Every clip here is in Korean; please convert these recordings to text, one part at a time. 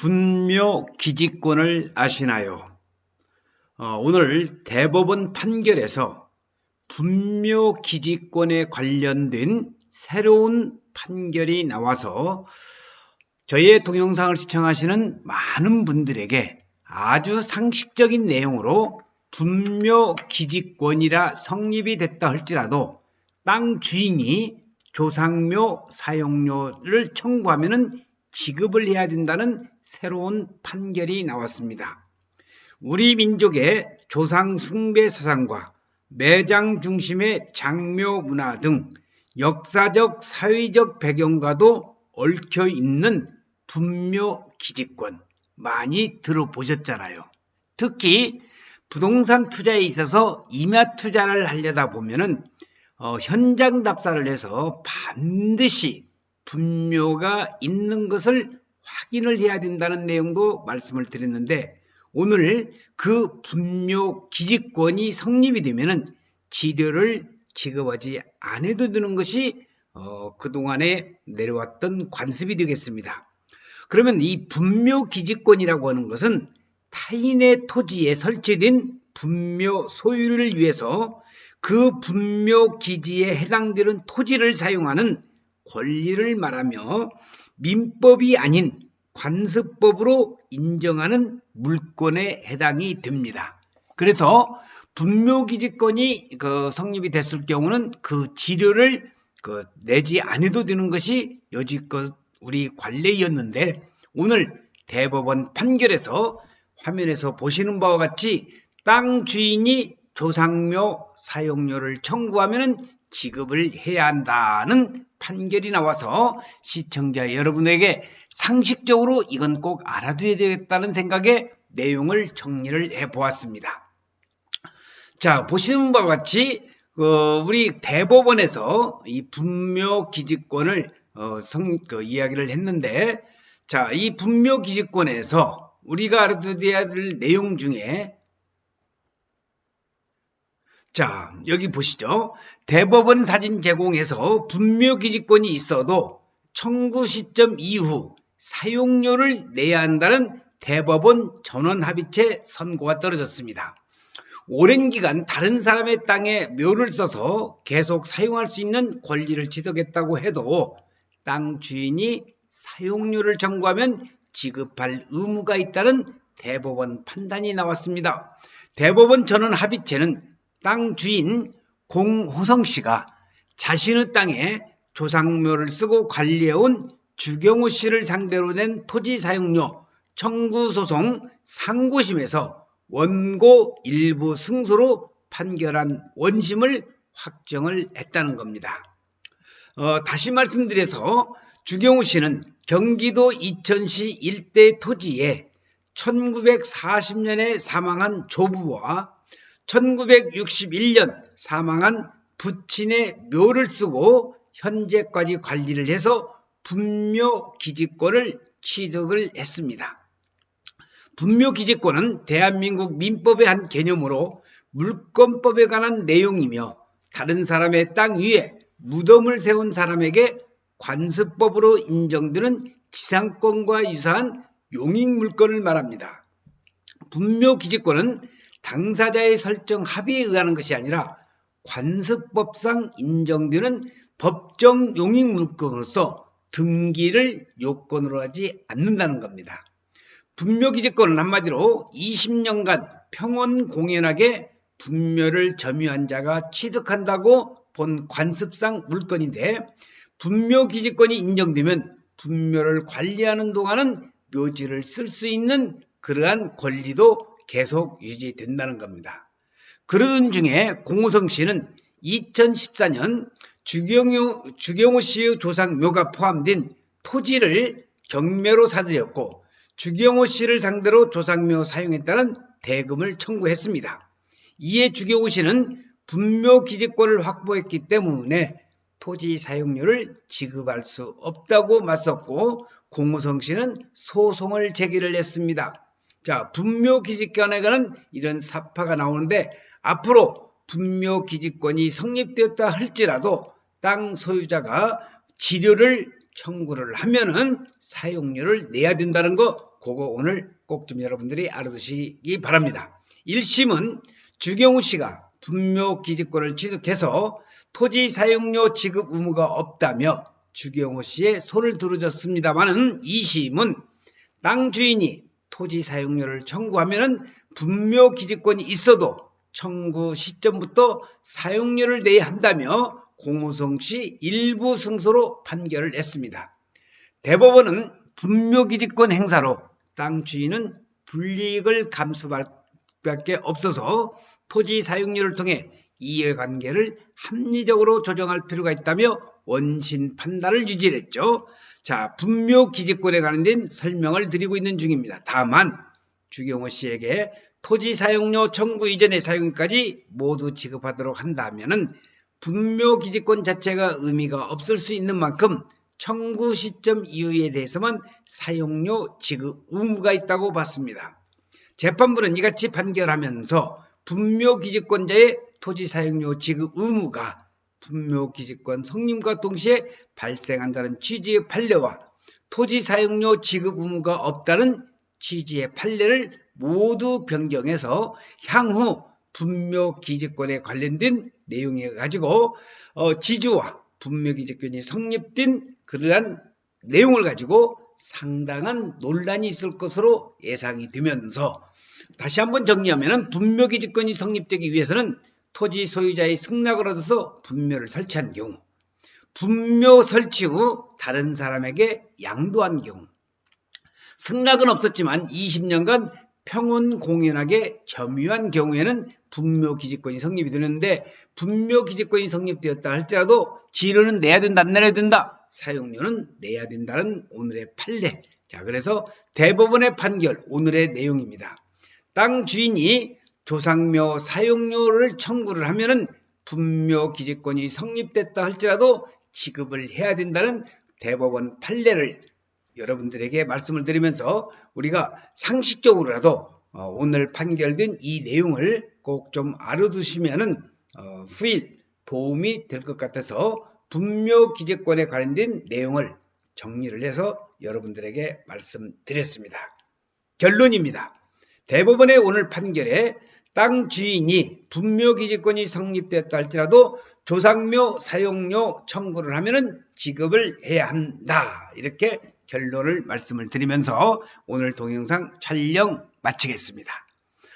분묘 기지권을 아시나요? 어, 오늘 대법원 판결에서 분묘 기지권에 관련된 새로운 판결이 나와서 저희의 동영상을 시청하시는 많은 분들에게 아주 상식적인 내용으로 분묘 기지권이라 성립이 됐다 할지라도 땅 주인이 조상묘 사용료를 청구하면 지급을 해야 된다는 새로운 판결이 나왔습니다. 우리 민족의 조상 숭배 사상과 매장 중심의 장묘 문화 등 역사적 사회적 배경과도 얽혀 있는 분묘 기지권 많이 들어보셨잖아요. 특히 부동산 투자에 있어서 임야 투자를 하려다 보면은 어, 현장 답사를 해서 반드시 분묘가 있는 것을 확인을 해야 된다는 내용도 말씀을 드렸는데 오늘 그 분묘 기지권이 성립이 되면은 지료를 지급하지 않아도 되는 것이 어, 그동안에 내려왔던 관습이 되겠습니다. 그러면 이 분묘 기지권이라고 하는 것은 타인의 토지에 설치된 분묘 소유를 위해서 그 분묘 기지에 해당되는 토지를 사용하는 권리를 말하며 민법이 아닌 관습법으로 인정하는 물권에 해당이 됩니다. 그래서 분묘기지권이 그 성립이 됐을 경우는 그 지료를 그 내지 않아도 되는 것이 여지껏 우리 관례였는데 오늘 대법원 판결에서 화면에서 보시는 바와 같이 땅 주인이 조상묘 사용료를 청구하면 지급을 해야 한다는 판결이 나와서 시청자 여러분에게 상식적으로 이건 꼭 알아둬야 되겠다는 생각에 내용을 정리를 해 보았습니다. 자, 보시는 바와 같이 어, 우리 대법원에서 이 분묘 기지권을 어, 성, 그 이야기를 했는데 자, 이 분묘 기지권에서 우리가 알아둬야 될 내용 중에 자, 여기 보시죠. 대법원 사진 제공에서 분묘 기지권이 있어도 청구 시점 이후 사용료를 내야 한다는 대법원 전원 합의체 선고가 떨어졌습니다. 오랜 기간 다른 사람의 땅에 묘를 써서 계속 사용할 수 있는 권리를 취득했다고 해도 땅 주인이 사용료를 청구하면 지급할 의무가 있다는 대법원 판단이 나왔습니다. 대법원 전원 합의체는 땅 주인 공호성 씨가 자신의 땅에 조상묘를 쓰고 관리해온 주경호 씨를 상대로 낸 토지 사용료 청구 소송 상고심에서 원고 일부 승소로 판결한 원심을 확정을 했다는 겁니다. 어, 다시 말씀드려서 주경호 씨는 경기도 이천시 일대 토지에 1940년에 사망한 조부와 1961년 사망한 부친의 묘를 쓰고 현재까지 관리를 해서 분묘 기지권을 취득을 했습니다. 분묘 기지권은 대한민국 민법의 한 개념으로 물권법에 관한 내용이며 다른 사람의 땅 위에 무덤을 세운 사람에게 관습법으로 인정되는 지상권과 유사한 용익 물권을 말합니다. 분묘 기지권은 당사자의 설정 합의에 의하는 것이 아니라 관습법상 인정되는 법정 용익 물건으로서 등기를 요건으로 하지 않는다는 겁니다. 분묘기지권은 한마디로 20년간 평온 공연하게 분묘를 점유한 자가 취득한다고 본 관습상 물건인데 분묘기지권이 인정되면 분묘를 관리하는 동안은 묘지를 쓸 수 있는 그러한 권리도 계속 유지된다는 겁니다. 그러던 중에 공호성 씨는 2014년 주경호, 주경호 씨의 조상 묘가 포함된 토지를 경매로 사들였고 주경호 씨를 상대로 조상묘 사용했다는 대금을 청구했습니다. 이에 주경호 씨는 분묘 기지권을 확보했기 때문에 토지 사용료를 지급할 수 없다고 맞섰고 공호성 씨는 소송을 제기를 했습니다. 자, 분묘 기지권에 관한 이런 사파가 나오는데 앞으로 분묘 기지권이 성립되었다 할지라도 땅 소유자가 지료를 청구를 하면은 사용료를 내야 된다는 거 그거 오늘 꼭 좀 여러분들이 알아두시기 바랍니다. 1심은 주경우 씨가 분묘 기지권을 취득해서 토지 사용료 지급 의무가 없다며 주경우 씨의 손을 들어줬습니다만은 2심은 땅 주인이 토지 사용료를 청구하면은 분묘 기지권이 있어도 청구 시점부터 사용료를 내야 한다며 공우성 씨 일부 승소로 판결을 냈습니다. 대법원은 분묘기지권 행사로 땅 주인은 불이익을 감수할 수밖에 없어서 토지 사용료를 통해 이해관계를 합리적으로 조정할 필요가 있다며 원신 판단을 유지했죠. 자, 분묘 기지권에 관련된 설명을 드리고 있는 중입니다. 다만 주경호 씨에게 토지 사용료 청구 이전의 사용까지 모두 지급하도록 한다면은 분묘 기지권 자체가 의미가 없을 수 있는 만큼 청구 시점 이후에 대해서만 사용료 지급 의무가 있다고 봤습니다. 재판부는 이같이 판결하면서 분묘 기지권자의 토지 사용료 지급 의무가 분묘 기지권 성립과 동시에 발생한다는 취지의 판례와 토지 사용료 지급 의무가 없다는 취지의 판례를 모두 변경해서 향후 분묘 기지권에 관련된 내용에 가지고 어, 지주와 분묘 기지권이 성립된 그러한 내용을 가지고 상당한 논란이 있을 것으로 예상이 되면서 다시 한번 정리하면 분묘 기지권이 성립되기 위해서는 토지 소유자의 승낙을 얻어서 분묘를 설치한 경우 분묘 설치 후 다른 사람에게 양도한 경우. 승낙은 없었지만 20년간 평온 공연하게 점유한 경우에는 분묘 기지권이 성립이 되는데 분묘 기지권이 성립되었다 할지라도 지료는 내야 된다 안 내야 된다 사용료는 내야 된다는 오늘의 판례. 자 그래서 대법원의 판결 오늘의 내용입니다. 땅 주인이 조상묘 사용료를 청구를 하면은 분묘기지권이 성립됐다 할지라도 지급을 해야 된다는 대법원 판례를 여러분들에게 말씀을 드리면서 우리가 상식적으로라도 어, 오늘 판결된 이 내용을 꼭 좀 알아두시면은 어, 후일 도움이 될 것 같아서 분묘 기재권에 관련된 내용을 정리를 해서 여러분들에게 말씀드렸습니다. 결론입니다. 대법원의 오늘 판결에 땅 주인이 분묘 기지권이 성립됐다 할지라도 조상묘 사용료 청구를 하면은 지급을 해야 한다. 이렇게 결론을 말씀을 드리면서 오늘 동영상 촬영 마치겠습니다.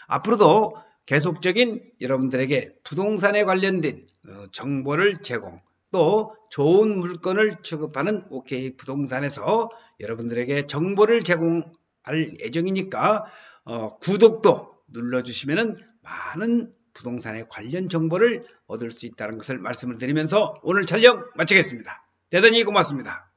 앞으로도 계속적인 여러분들에게 부동산에 관련된 어, 정보를 제공 또 좋은 물건을 취급하는 OK 부동산에서 여러분들에게 정보를 제공할 예정이니까 어, 구독도 눌러주시면 많은 부동산에 관련 정보를 얻을 수 있다는 것을 말씀을 드리면서 오늘 촬영 마치겠습니다. 대단히 고맙습니다.